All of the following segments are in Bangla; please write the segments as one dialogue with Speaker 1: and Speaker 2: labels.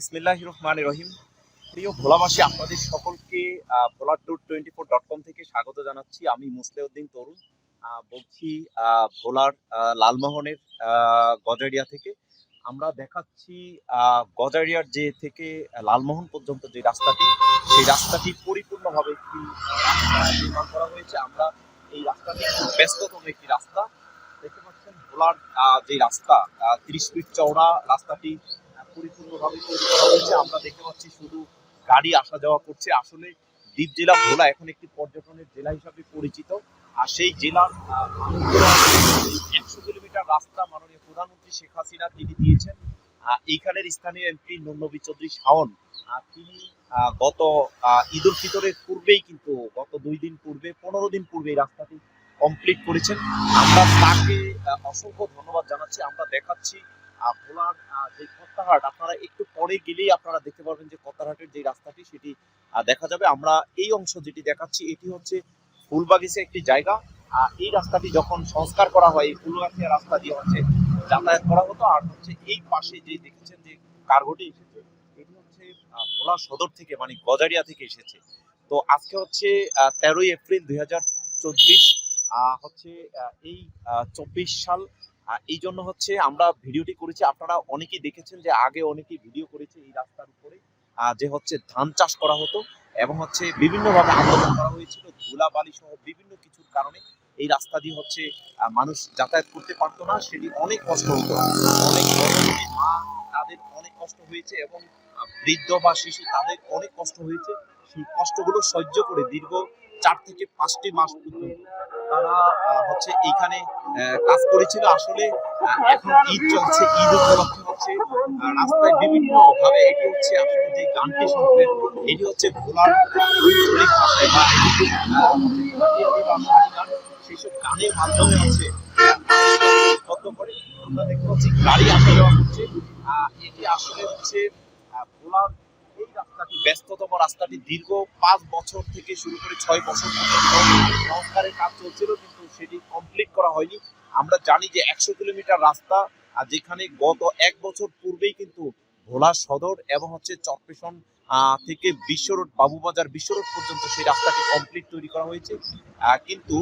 Speaker 1: বিসমিল্লাহ রহমান রহিম। প্রিয় ভোলাবাসী আপনাদের সকলকে আহ, Bhola tour twenty four dot com থেকে স্বাগত জানাচ্ছি। আমি মুসলেউদ্দিন তরুণ বলছি ভোলার লালমোহনের গজারিয়া থেকে। আমরা দেখাচ্ছি গজারিয়ার যে থেকে লালমোহন পর্যন্ত যে রাস্তাটি সেই রাস্তাটি পরিপূর্ণভাবে একটি নির্মাণ করা হয়েছে। আমরা এই রাস্তাটি খুব ব্যস্ততম একটি রাস্তা। দেখতে পাচ্ছেন ভোলার যে রাস্তা তিরিশ ফিট চওড়া রাস্তাটি পরিপূর্ণভাবে তৈরি করা হয়েছে। আমরা দেখতে পাচ্ছি শুধু গাড়ি আসা যাওয়া করছে। আসলে দ্বীপ জেলা ভোলা এখন একটি পর্যটনের জেলা হিসাবে পরিচিত। আর সেই জেলার একশো কিলোমিটার রাস্তা মাননীয় প্রধানমন্ত্রী শেখ হাসিনা তিনি দিয়েছেন। এইখানের স্থানীয় এমপি নন্নবী চৌধুরী শাওন তিনি গত ঈদ ফিতরের পূর্বেই কিন্তু, গত দুই দিন পূর্বে, পনেরো দিন পূর্বে এই রাস্তাটি কমপ্লিট করেছেন। আমরা তাকে অসংখ্য ধন্যবাদ জানাচ্ছি। আমরা দেখাচ্ছি ভোলার যে কত্তাহাট, আপনারা একটু পরে গেলেই আপনারা দেখতে পারবেন যে কত্তাহাটের যে রাস্তাটি, সেটি দেখা যাবে। আমরা এই অংশ যেটি দেখাচ্ছি, এটি হচ্ছে ফুলবাগিচে একটি জায়গা। এই রাস্তাটি যখন সংস্কার করা হয়, এই ফুলগাছিয়া রাস্তা দিয়ে হচ্ছে যাতায়াত করা হতো। আর হচ্ছে এই পাশে যে দেখেছেন যে কার্গোটি এসেছে এটি হচ্ছে ভোলা সদর থেকে মানে গজারিয়া থেকে এসেছে। তো আজকে হচ্ছে তেরোই এপ্রিল দুই হাজার চব্বিশ হচ্ছে এই চব্বিশ সাল এই জন্য হচ্ছে আমরা ভিডিওটি করেছি। আপনারা অনেকেই দেখেছেন যে আগে অনেকেই ভিডিও করেছে এই রাস্তার উপরে যে হচ্ছে ধান চাষ করা হতো এবং হচ্ছে বিভিন্নভাবে আন্দোলন করা হয়েছিল, ধুলাবালি সহ বিভিন্ন কিছুর কারণে এই রাস্তা দিয়ে হচ্ছে মানুষ যাতায়াত করতে পারতো না, সেটি অনেক কষ্ট হতো। অনেক মা, তাদের অনেক কষ্ট হয়েছে এবং বৃদ্ধ বা শিশু তাদের অনেক কষ্ট হয়েছে। সেই কষ্টগুলো সহ্য করে দীর্ঘ চার থেকে পাঁচটি মাস পর্যন্ত তারা হচ্ছে এইখানে কাজ করেছিল। আসলে এখন ঈদ চলছে ঈদ উপলক্ষে হচ্ছে রাস্তায় বিভিন্ন ভাবে এটি হচ্ছে আসলে যে গানটি শুনতে এটি হচ্ছে ভোলার আঞ্চলিক ভাষায় বা এটি, আহ, হচ্ছে ভাটিয়ালি বা শাড়ি গান। সেইসব গানের মাধ্যমে হচ্ছে আমরা দেখতে পাচ্ছি গাড়ি আসা যাওয়া করছে। এটি আসলে হচ্ছে ভোলার রাস্তাটি ব্যস্ততম রাস্তাটি দীর্ঘ পাঁচ বছর থেকে শুরু করে ছয় বছর সংস্কারের কাজ চলছিল, কিন্তু সেটি কমপ্লিট করা হয়নি। আমরা জানি যে একশো কিলোমিটার রাস্তা, আর যেখানে গত এক বছর পূর্বেই কিন্তু ভোলা সদর এবং হচ্ছে চরপেশন থেকে বিশ্ব রোড বাবুবাজার বিশ্ব রোড পর্যন্ত সেই রাস্তাটি কমপ্লিট তৈরি করা হয়েছে। কিন্তু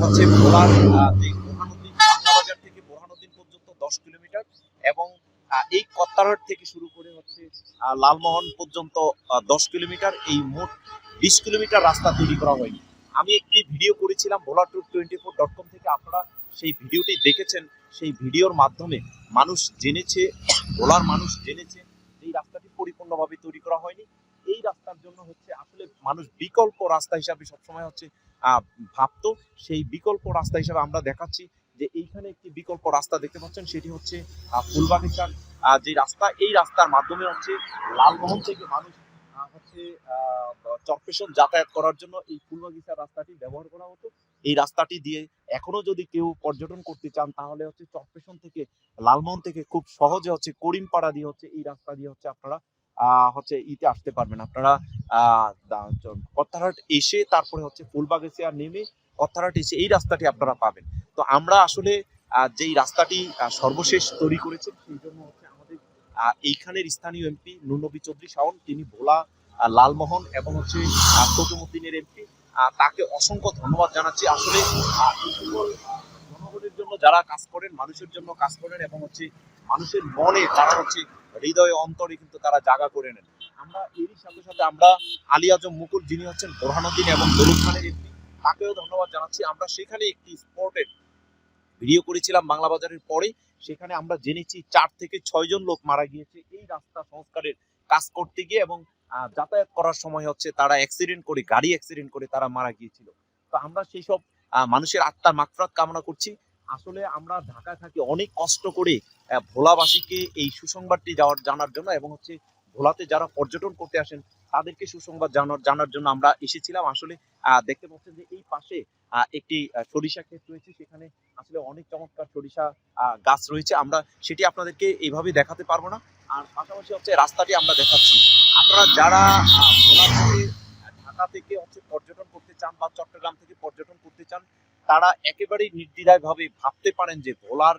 Speaker 1: হচ্ছে ভোলার যে বোরহানুদ্দিন বাংলাবাজার থেকে বোরহানুদ্দিন পর্যন্ত দশ কিলোমিটার এবং এই কত্তারহাট থেকে শুরু করে হচ্ছে লালমোহন পর্যন্ত দশ কিলোমিটার, এই মোট বিশ কিলোমিটার রাস্তা তৈরি করা হয়নি। আমি একটি ভিডিও করেছিলাম, Bhola tour twenty four dot com থেকে আপনারা সেই ভিডিওটি দেখেছেন। সেই ভিডিওর মাধ্যমে মানুষ জেনেছে, ভোলার মানুষ জেনেছে এই রাস্তাটি পরিপূর্ণভাবে তৈরি করা হয়নি। এই রাস্তার জন্য হচ্ছে আসলে মানুষ বিকল্প রাস্তা হিসাবে সবসময় হচ্ছে ভাবতো। সেই বিকল্প রাস্তা হিসাবে আমরা দেখাচ্ছি। যে এইখানে একটি বিকল্প রাস্তা দেখতে পাচ্ছেন সেটি হচ্ছে ফুলবাগিচার যে রাস্তা এই রাস্তার মাধ্যমে হচ্ছে লালমোহন থেকে মানুষ হচ্ছে চরপেশন যাতায়াত করার জন্য এই ফুলবাগিচার রাস্তাটি ব্যবহার করা হতো। এই রাস্তাটি দিয়ে এখনও যদি কেউ পর্যটন করতে চান তাহলে হচ্ছে চরপেশন থেকে লালমোহন থেকে খুব সহজে হচ্ছে করিমপাড়া দিয়ে হচ্ছে এই রাস্তা দিয়ে হচ্ছে আপনারা হচ্ছে ইতে আসতে পারবেন। আপনারা আহ, কত্তারহাট এসে তারপরে হচ্ছে ফুলবাগিচা নেমে এসে এই রাস্তাটি আপনারা পাবেন। তো আমরা আসলে যেই রাস্তাটি সর্বশেষ তৈরি করেছেন, সেই জন্য হচ্ছে আমাদের এইখানের স্থানীয় এমপি নুনবী চৌধুরী শাওন, তিনি ভোলা লালমোহন এবং হচ্ছে তকুমুদ্দিনের এমপি তাকে অসংখ্য ধন্যবাদ জানাচ্ছি। আসলে জনগণের জন্য যারা কাজ করেন, মানুষের জন্য কাজ করেন এবং হচ্ছে মানুষের মনে তারা হচ্ছে হৃদয়ে অন্তরে কিন্তু তারা জায়গা করে নেন। আমরা এরই সাথে সাথে আমরা আলী আজম মুকুল, যিনি হচ্ছেন বোরহানুদ্দিন এবং দরুদ খানের এমপি তাকেও ধন্যবাদ জানাচ্ছি। আমরা সেখানে একটি স্পটের ভিডিও করেছিলাম বাংলা বাজারের পরে। সেখানে আমরা জেনেছি চার থেকে ছয় জন লোক মারা গিয়েছে। এই রাস্তা সংস্কারের কাজ করতে গিয়ে এবং যাতায়াত করার সময় হচ্ছে তারা অ্যাক্সিডেন্ট করে, গাড়ি অ্যাক্সিডেন্ট করে তারা মারা গিয়েছিল। তো আমরা সেই সব মানুষের আত্মার মাকফরাত কামনা করছি। আসলে আমরা ঢাকায় থাকি অনেক কষ্ট করে ভোলাবাসীকে এই সুসংবাদটি যাওয়ার, জানার জন্য এবং হচ্ছে ভোলাতে যারা পর্যটন করতে আসেন তাদেরকে সুসংবাদ জানার জানার জন্য আমরা এসেছিলাম। আসলে দেখতে পাচ্ছেন যে এই পাশে একটি সরিষা ক্ষেত রয়েছে। সেখানে আসলে অনেক চমৎকার সরিষা গাছ রয়েছে। আমরা সেটি আপনাদেরকে এইভাবে দেখাতে পারব না। আর পাশাপাশি হচ্ছে রাস্তাটি আমরা দেখাচ্ছি। আপনারা যারা ঢাকা থেকে হচ্ছে পর্যটন করতে চান বা চট্টগ্রাম থেকে পর্যটন করতে চান, তারা একেবারেই নির্দ্বিধায় ভাবে ভাবতে পারেন যে ভোলার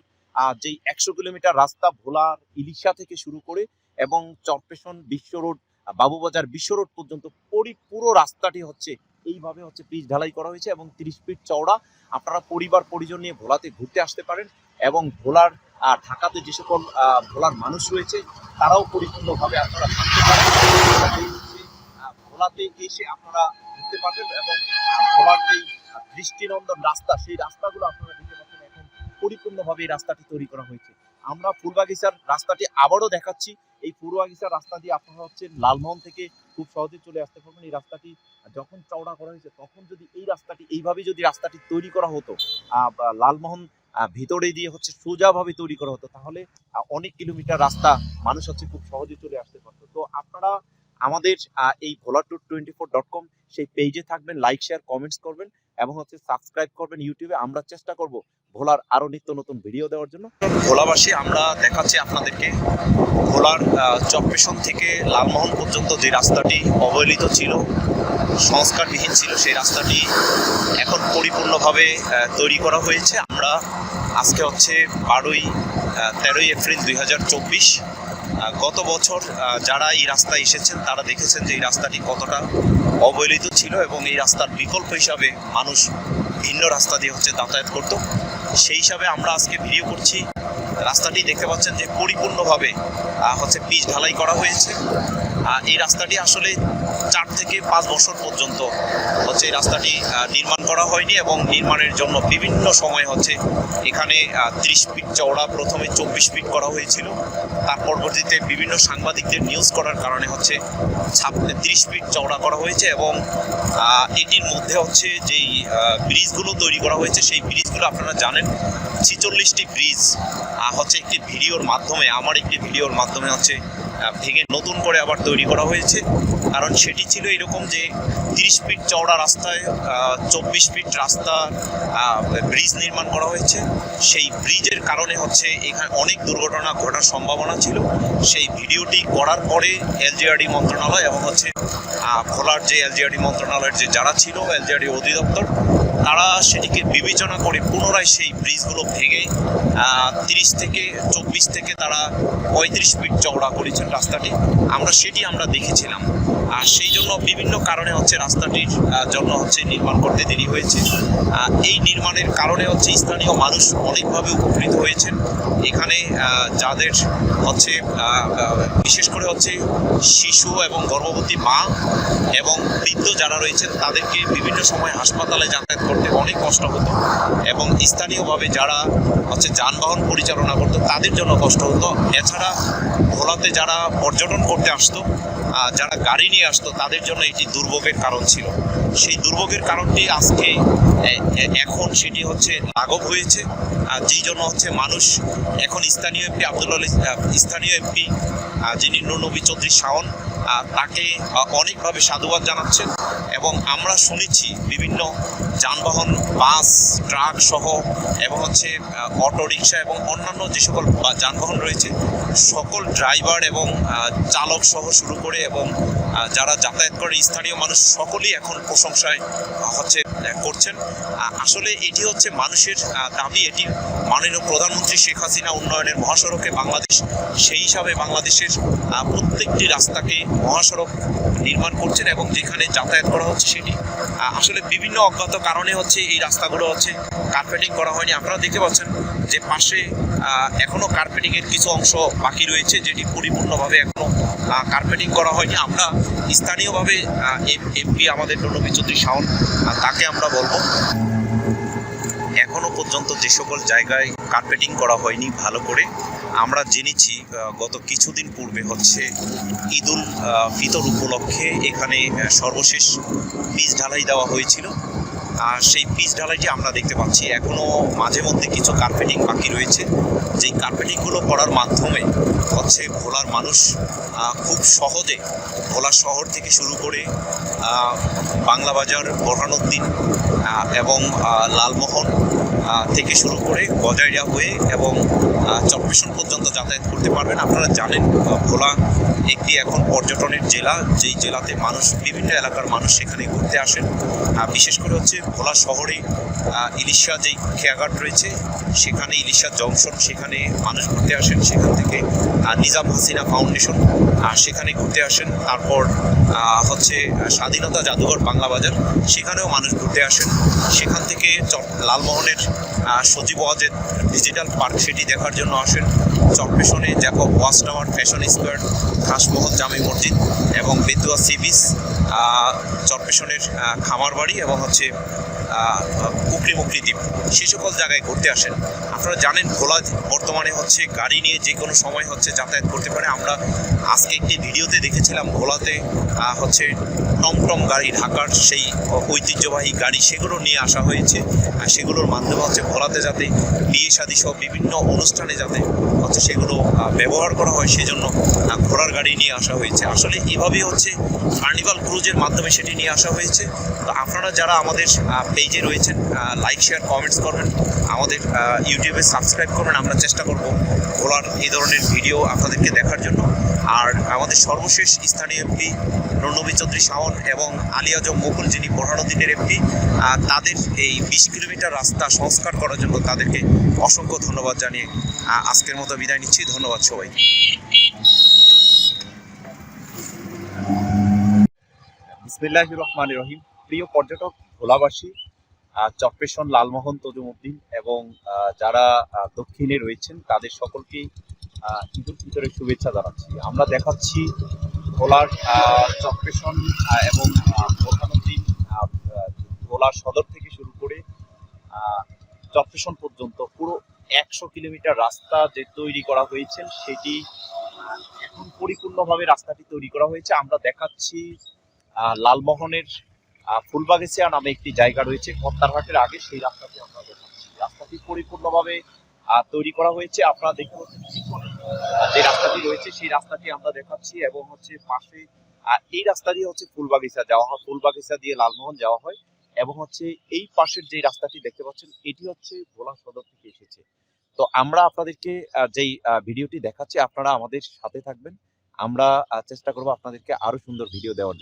Speaker 1: যেই একশো কিলোমিটার রাস্তা ভোলার ইলিশা থেকে শুরু করে এবং চরপেশন বিশ্ব রোড বাবুবাজার বিশ্ব রোড পর্যন্ত পরি রাস্তাটি হচ্ছে এইভাবে হচ্ছে পিচ ঢালাই করা হয়েছে এবং তিরিশ ফিট চওড়া। আপনারা পরিবার পরিজন নিয়ে ভোলাতে ঘুরতে আসতে পারেন এবং ভোলার ঢাকাতে যে সকল ভোলার মানুষ রয়েছে তারাও পরিপূর্ণভাবে আপনারা থাকতে পারেন। ভোলাতে এসে আপনারা ঘুরতে পারবেন এবং ভোলার আহ, দৃষ্টিনন্দন রাস্তা সেই রাস্তাগুলো আপনারা দেখতে পাচ্ছেন এখন পরিপূর্ণভাবে এই রাস্তাটি তৈরি করা হয়েছে। আমরা ফুলবাগিচার রাস্তাটি আবারও দেখাচ্ছি। এই ফুলবাগিচার রাস্তা দিয়ে আপনারা হচ্ছে লালমোহন থেকে খুব সহজে চলে আসতে পারবেন। এই রাস্তাটি যখন চওড়া করা হয়েছে, তখন যদি এই রাস্তাটি, এইভাবে যদি রাস্তাটি তৈরি করা হতো লালমোহন ভিতরে দিয়ে হচ্ছে সোজাভাবে তৈরি করা হতো, তাহলে অনেক কিলোমিটার রাস্তা মানুষ হচ্ছে খুব সহজে চলে আসতে পারতো। তো আপনারা আমাদের এই Bhola tour twenty four dot com সেই পেজে থাকবেন লাইক শেয়ার কমেন্টস করবেন এবং হচ্ছে সাবস্ক্রাইব করবেন ইউটিউবে আমরা চেষ্টা করব ভোলার আরও নিত্য নতুন ভিডিও দেওয়ার জন্য। ভোলাবাসী, আমরা দেখাচ্ছি আপনাদেরকে ভোলার চকপেশন থেকে লালমোহন পর্যন্ত যে রাস্তাটি অবহেলিত ছিল, সংস্কারবিহীন ছিল, সেই রাস্তাটি এখন পরিপূর্ণভাবে তৈরি করা হয়েছে। আমরা আজকে হচ্ছে বারোই তেরোই এপ্রিল দুই হাজার চব্বিশ গত বছর যারা এই রাস্তায় এসেছেন, তারা দেখেছেন যে এই রাস্তাটি কতটা অবহেলিত ছিল এবং এই রাস্তার বিকল্প হিসাবে মানুষ ভিন্ন রাস্তা দিয়ে হচ্ছে যাতায়াত করত। সেই হিসাবে আমরা আজকে ভিডিও করছি। রাস্তাটি দেখতে পাচ্ছেন যে পরিপূর্ণভাবে হচ্ছে পিচ ঢালাই করা হয়েছে। এই রাস্তাটি আসলে চার থেকে পাঁচ বছর পর্যন্ত হচ্ছে এই রাস্তাটি নির্মাণ করা হয়নি এবং নির্মাণের জন্য বিভিন্ন সময় হচ্ছে এখানে ত্রিশ ফিট চওড়া প্রথমে চব্বিশ ফিট করা হয়েছিল। তার পরবর্তীতে বিভিন্ন সাংবাদিকদের নিউজ করার কারণে হচ্ছে ছাপ ত্রিশ ফিট চওড়া করা হয়েছে এবং এটির মধ্যে হচ্ছে যেই ব্রিজগুলো তৈরি করা হয়েছে, সেই ব্রিজগুলো আপনারা জানেন। ছিচল্লিশটি ব্রিজ হচ্ছে একটি ভিডিওর মাধ্যমে, আমার একটি ভিডিওর মাধ্যমে হচ্ছে ভেঙে নতুন করে আবার তৈরি করা হয়েছে। কারণ সেটি ছিল এরকম যে তিরিশ ফিট চওড়া রাস্তায় চব্বিশ ফিট রাস্তা ব্রিজ নির্মাণ করা হয়েছে। সেই ব্রিজের কারণে হচ্ছে এখানে অনেক দুর্ঘটনা ঘটার সম্ভাবনা ছিল। সেই ভিডিওটি করার পরে এলজিআরডি মন্ত্রণালয় এবং হচ্ছে ভোলার যে এলজিআরডি মন্ত্রণালয়ের যে যারা ছিল, এলজিআরডি অধিদপ্তর, তারা সেটিকে বিবেচনা করে পুনরায় সেই ব্রিজগুলো ভেঙে তিরিশ থেকে চব্বিশ থেকে তারা পঁয়ত্রিশ ফিট চওড়া করেছেন রাস্তাটি। আমরা সেটি আমরা দেখেছিলাম। আর সেই জন্য বিভিন্ন কারণে হচ্ছে রাস্তাটির জন্য হচ্ছে নির্মাণ করতে দেরি হয়েছে। এই নির্মাণের কারণে হচ্ছে স্থানীয় মানুষ অনেকভাবে উপকৃত হয়েছেন। এখানে যাদের হচ্ছে বিশেষ করে হচ্ছে শিশু এবং গর্ভবতী মা এবং বৃদ্ধ যারা রয়েছেন, তাদেরকে বিভিন্ন সময় হাসপাতালে যাতায়াত করতে অনেক কষ্ট হতো এবং স্থানীয়ভাবে যারা হচ্ছে যানবাহন পরিচালনা করতো, তাদের জন্য কষ্ট হতো। এছাড়া ভোলাতে যারা পর্যটন করতে আসতো যারা গাড়ি নিয়ে আসতো, তাদের জন্য এটি দুর্ভোগের কারণ ছিল। সেই দুর্ভোগের কারণটি আজকে এখন সেটি হচ্ছে লাঘব হয়েছে। আর যেই জন্য হচ্ছে মানুষ এখন স্থানীয় এমপি আব্দুল আলী স্থানীয় এমপি যিনি নবী চৌধুরী শাওন তাকে অনেকভাবে সাধুবাদ জানাচ্ছেন। এবং আমরা শুনেছি বিভিন্ন যানবাহন, বাস, ট্রাক সহ এবং হচ্ছে অটো রিক্সা এবং অন্যান্য যে সকল যানবাহন রয়েছে, সকল ড্রাইভার এবং চালক সহ শুরু করে এবং যারা যাতায়াত করে স্থানীয় মানুষ সকলেই এখন প্রশংসায় হচ্ছে করছেন। আসলে এটি হচ্ছে মানুষের দাবি, এটি মাননীয় প্রধানমন্ত্রী শেখ হাসিনা উন্নয়নের মহাসড়কে বাংলাদেশ, সেই হিসাবে বাংলাদেশের প্রত্যেকটি রাস্তাকে মহাসড়ক নির্মাণ করছেন এবং যেখানে যাতায়াত করা হচ্ছে সেটি আসলে বিভিন্ন অজ্ঞাত কারণে হচ্ছে এই রাস্তাগুলো হচ্ছে কার্পেটিং করা হয়নি। আপনারা দেখতে পাচ্ছেন যে পাশে এখনও কার্পেটিংয়ের কিছু অংশ বাকি রয়েছে যেটি পরিপূর্ণভাবে এখনও কার্পেটিং করা হয়নি। আমরা স্থানীয়ভাবে এমপি আমাদের প্রণবী চৌধুরী শাওন তাকে আমরা বলব। এখনও পর্যন্ত যে সকল জায়গায় কার্পেটিং করা হয়নি ভালো করে, আমরা জেনেছি গত কিছুদিন পূর্বে হচ্ছে ঈদুল ফিতর উপলক্ষে এখানে সর্বশেষ বীজ ঢালাই দেওয়া হয়েছিল। আর সেই পিচ ঢালাইটি আমরা দেখতে পাচ্ছি। এখনও মাঝে মধ্যে কিছু কার্পেটিং বাকি রয়েছে। যেই কার্পেটিংগুলো করার মাধ্যমে হচ্ছে ভোলার মানুষ খুব সহজে ভোলা শহর থেকে শুরু করে বাংলা বাজার, বোরহানুদ্দিন এবং লালমোহন থেকে শুরু করে গজাইরা হয়ে এবং চট্টগ্রাম পর্যন্ত যাতায়াত করতে পারবেন। আপনারা জানেন ভোলা একটি এখন পর্যটনের জেলা। যেই জেলাতে মানুষ, বিভিন্ন এলাকার মানুষ সেখানে ঘুরতে আসেন। বিশেষ করে হচ্ছে ভোলা শহরে ইলিশা যেই খেয়াঘাট রয়েছে, সেখানে ইলিশা জংশন, সেখানে মানুষ ঘুরতে আসেন, সেখান থেকে নিজাম হাসিনা ফাউন্ডেশন সেখানে ঘুরতে আসেন। তারপর হচ্ছে স্বাধীনতা জাদুঘর বাংলা বাজার, সেখানেও মানুষ ঘুরতে আসেন। সেখান থেকে লালমোহনের সজীব ওয়াজেদ ডিজিটাল পার্ক সেটি দেখার জন্য আসেন। চটপেশনে Jacob watch tower, fashion square Khasmahal Jame Masjid এবং বেতুয়া সি বিচ চটপেশনের খামার বাড়ি এবং হচ্ছে কুকরি মুকরি দ্বীপ। সে সকল জায়গায় ঘুরতে আসেন। আপনারা জানেন ভোলা বর্তমানে হচ্ছে গাড়ি নিয়ে যে কোনো সময় হচ্ছে যাতায়াত করতে পারে। আমরা আজকে একটি ভিডিওতে দেখেছিলাম, ভোলাতে হচ্ছে টমটম গাড়ি, ঢাকার সেই ঐতিহ্যবাহী গাড়ি, সেগুলো নিয়ে আসা হয়েছে। সেগুলোর মাধ্যমে হচ্ছে ভোলাতে যাতে বিয়ে শাদী সহ বিভিন্ন অনুষ্ঠানে যাতে হচ্ছে সেগুলো ব্যবহার করা হয় সেজন্য আহ, ঘোড়ার গাড়ি নিয়ে আসা হয়েছে। আসলে এভাবেই হচ্ছে কার্নিভাল ক্রুজের মাধ্যমে সেটি নিয়ে আসা হয়েছে। তো আপনারা যারা আমাদের পেজে রয়েছেন লাইক শেয়ার কমেন্টস করবেন আমাদের ইউটিউবে সাবস্ক্রাইব করবেন আমরা চেষ্টা করব ভোলার এই ধরনের ভিডিও আপনাদেরকে দেখার জন্য। আর আমাদের সর্বশেষ স্থানীয় এমপি রণবী চৌধুরী শাওন এবং আলী আজম মুকুল যিনি বোরহানুদ্দিনের এমপি তাদের এই বিশ কিলোমিটার রাস্তা সংস্কার করার জন্য তাদেরকে অসংখ্য ধন্যবাদ জানিয়ে আজকের মতো বিদায় নিচ্ছি ধন্যবাদ সবাই বিসমিল্লাহ রহমান রহিম। প্রিয় পর্যটক ভোলাবাসী আহ, লালমোহন তজুমুদ্দিন এবং যারা দক্ষিণে রয়েছেন তাদের সকলকেই আহ, ঈদ উল ফিতরের শুভেচ্ছা জানাচ্ছি। আমরা দেখাচ্ছি ভোলার আহ, এবং প্রধানমন্ত্রী আহ, আহ, ভোলা সদর থেকে শুরু করে চট্টেশন পর্যন্ত পুরো একশো কিলোমিটার রাস্তা যে তৈরি করা হয়েছে, সেটি এখন পরিপূর্ণভাবে রাস্তাটি তৈরি করা হয়েছে। আমরা দেখাচ্ছি লালমোহনের ফুলবাগেছিয়া নামে একটি জায়গা রয়েছে কত্তারহাটের আগে। সেই রাস্তাটি আমরা দেখাচ্ছি। রাস্তাটি পরিপূর্ণভাবে তৈরি করা হয়েছে। আপনারা দেখতে পাচ্ছেন যে রাস্তাটি রয়েছে, সেই রাস্তাটি আমরা দেখাচ্ছি এবং হচ্ছে পাশে এই রাস্তা দিয়ে হচ্ছে ফুলবাগিচা যাওয়া হয়। ফুলবাগিচা দিয়ে লালমোহন যাওয়া হয় এবং হচ্ছে এই পাশের যে রাস্তাটি দেখতে পাচ্ছেন, এটি হচ্ছে ভোলা সদর থেকে এসেছে। তো আমরা আপনাদেরকে যেই ভিডিওটি দেখাচ্ছি, আপনারা আমাদের সাথে থাকবেন। আমরা চেষ্টা করব আপনাদেরকে আরও সুন্দর ভিডিও দেওয়ার জন্য।